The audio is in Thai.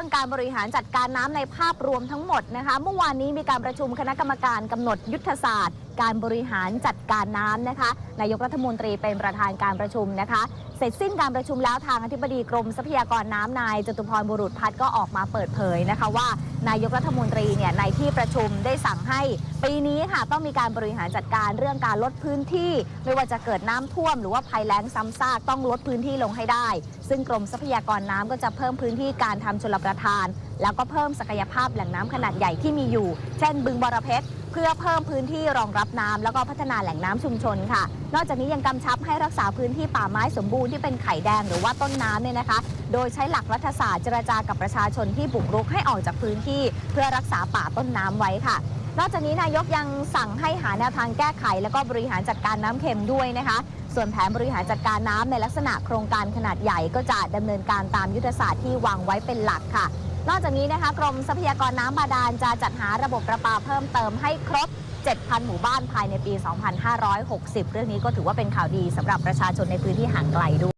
รื่องการบริหารจัดการน้ำในภาพรวมทั้งหมดนะคะ เมื่อวานนี้มีการประชุมคณะกรรมการกำหนดยุทธศาสตร์ การบริหารจัดการน้ำนะคะ นายกรัฐมนตรีเป็นประธานการประชุมนะคะ เสร็จสิ้นการประชุมแล้วทางอธิบดีกรมทรัพยากรน้ำนายจตุพรบุรุษพัฒน์ก็ออกมาเปิดเผยนะคะว่า นายกรัฐมนตรีเนี่ยในที่ประชุมได้สั่งให้ ปีนี้ค่ะต้องมีการบริหารจัดการเรื่องการลดพื้นที่ ไม่ว่าจะเกิดน้ำท่วม หรือว่าภัยแล้งซ้ำซากต้องลดพื้นที่ลงให้ได้ ซึ่งกรมทรัพยากรน้ำก็จะเพิ่มพื้นที่การทำชลประทาน แล้วก็เพิ่มศักยภาพแหล่งน้ำขนาดใหญ่ที่มีอยู่ เช่น บึงบรเพชร เพื่อเพิ่มพื้นที่รองรับน้ำแล้วก็พัฒนาแหล่งน้ำชุมชนค่ะ นอกจากนี้ยังกำชับให้รักษาพื้นที่ป่าไม้สมบูรณ์ที่เป็นไข่แดงหรือว่าต้นน้ำเนี่ยนะคะ โดยใช้หลักรัฐศาสตร์เจรจากับประชาชนที่บุกรุกให้ออกจากพื้นที่เพื่อรักษาป่าต้นน้ำไว้ค่ะนอกจากนี้นายกยังสั่งให้หาแนวทางแก้ไข แล้วก็บริหารจัดการน้ำเค็มด้วยนะคะ ส่วนแผนบริหารจัดการน้ำในลักษณะโครงการขนาดใหญ่ก็จะดำเนินการตามยุทธศาสตร์ที่วางไว้เป็นหลักค่ะ นอกจากนี้นะคะกรมทรัพยากรน้ำบาดาลจะจัดหาระบบประปาเพิ่มเติมให้ครบ 7,000 หมู่บ้านภายในปี 2560 เรื่องนี้ก็ถือว่าเป็นข่าวดีสำหรับประชาชนในพื้นที่ห่างไกลด้วย